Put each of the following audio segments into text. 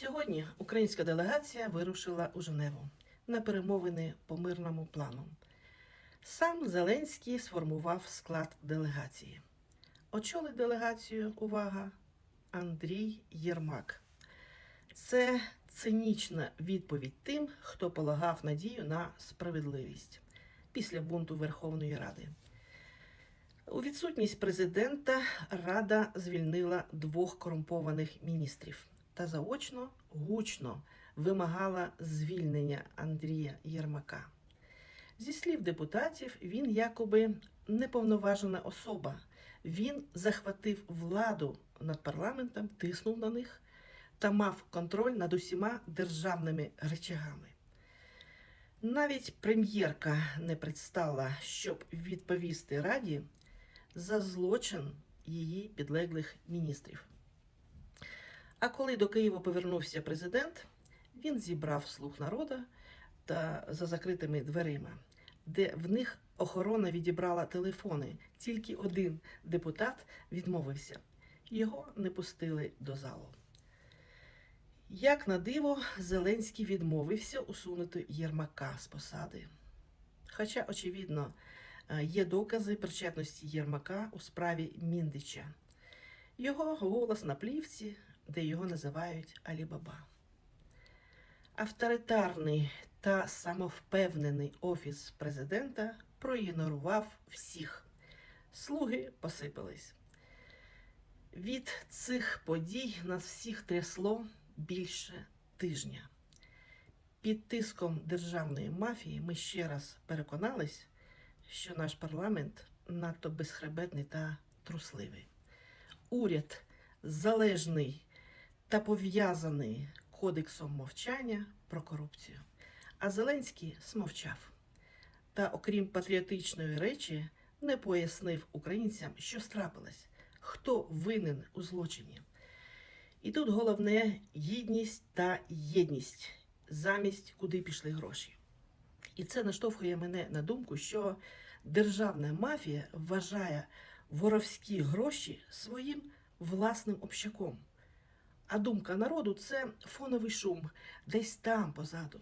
Сьогодні українська делегація вирушила у Женеву на перемовини по мирному плану. Сам Зеленський сформував склад делегації. Очолив делегацію, увага, Андрій Єрмак. Це цинічна відповідь тим, хто полагав надію на справедливість після бунту Верховної Ради. У відсутність президента Рада звільнила двох корумпованих міністрів та заочно гучно вимагала звільнення Андрія Єрмака. Зі слів депутатів, він якоби неповноважена особа. Він захватив владу над парламентом, тиснув на них та мав контроль над усіма державними речагами. Навіть прем'єрка не предстала, щоб відповісти Раді за злочин її підлеглих міністрів. А коли до Києва повернувся президент, він зібрав слуг народу та за закритими дверима, де в них охорона відібрала телефони. Тільки один депутат відмовився. Його не пустили до залу. Як на диво, Зеленський відмовився усунути Єрмака з посади. Хоча, очевидно, е, є докази причетності Єрмака у справі Міндича. Його голос на плівці, де його називають Алібаба. Авторитарний та самовпевнений офіс президента проігнорував всіх. Слуги посипались. Від цих подій нас всіх трясло більше тижня. Під тиском державної мафії ми ще раз переконались, що наш парламент надто безхребетний та трусливий. Уряд залежний та пов'язаний кодексом мовчання про корупцію. А Зеленський смовчав. Та, окрім патріотичної речі, не пояснив українцям, що страпилось, хто винен у злочині. І тут головне гідність та єдність замість куди пішли гроші. І це наштовхує мене на думку, що державна мафія вважає воровські гроші своїм власним общаком. А думка народу це фоновий шум, десь там позаду.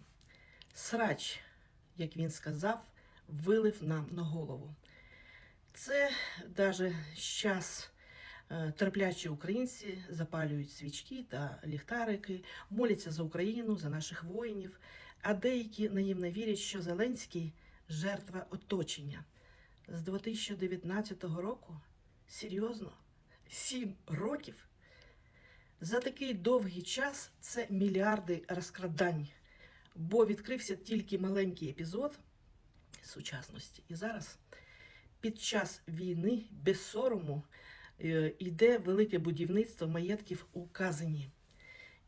Срач, як він сказав, вилив нам на голову. Це навіть час е, терплячі українці запалюють свічки та ліхтарики, моляться за Україну, за наших воїнів, а деякі наївно вірять, що Зеленський жертва оточення. З 2019 року серйозно, сім років. За такий довгий час це мільярди розкрадань, бо відкрився тільки маленький епізод сучасності. І зараз, під час війни, без сорому, е, йде велике будівництво маєтків у Казані.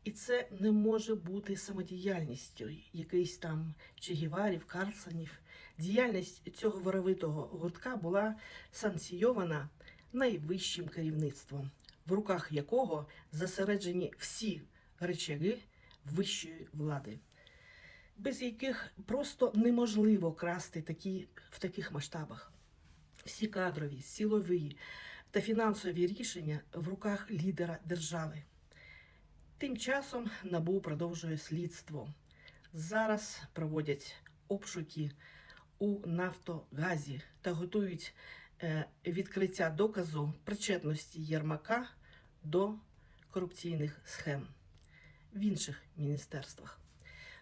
І це не може бути самодіяльністю якийсь там Чегіварів, Карлсонів. Діяльність цього воровитого гуртка була санкційована найвищим керівництвом, в руках якого зосереджені всі речаги вищої влади, без яких просто неможливо красти такі, в таких масштабах. Всі кадрові, силові та фінансові рішення в руках лідера держави. Тим часом НАБУ продовжує слідство. Зараз проводять обшуки у Нафтогазі та готують е, відкриття доказу причетності Єрмака до корупційних схем в інших міністерствах.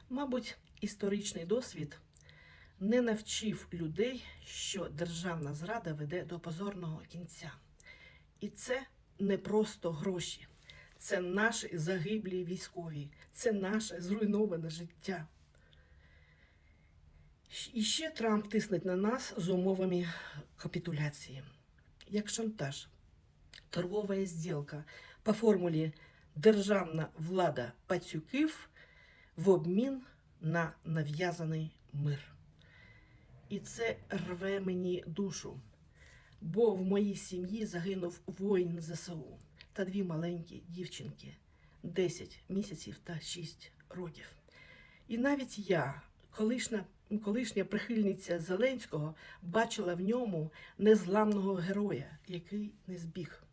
Мабуть, історичний досвід не навчив людей, що державна зрада веде до позорного кінця. І це не просто гроші, це наші загиблі військові, це наше зруйноване життя. І ще Трамп тиснеть на нас з умовами капітуляції, як шантаж, торгова зділка по формулі державна влада пацюків в обмін на нав'язаний мир. І це рве мені душу, бо в моїй сім'ї загинув воїн ЗСУ та дві маленькі дівчинки 10 місяців та 6 років. І навіть я, колишня, колишня прихильниця Зеленського, бачила в ньому незламного героя, який не збіг.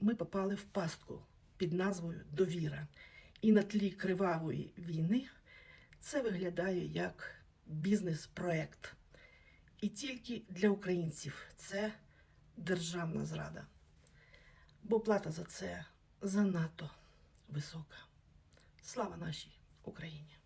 Ми попали в пастку під назвою Довіра. І на тлі кривавої війни це виглядає як бізнес-проект. І тільки для українців це державна зрада. Бо плата за це занадто висока. Слава нашій Україні!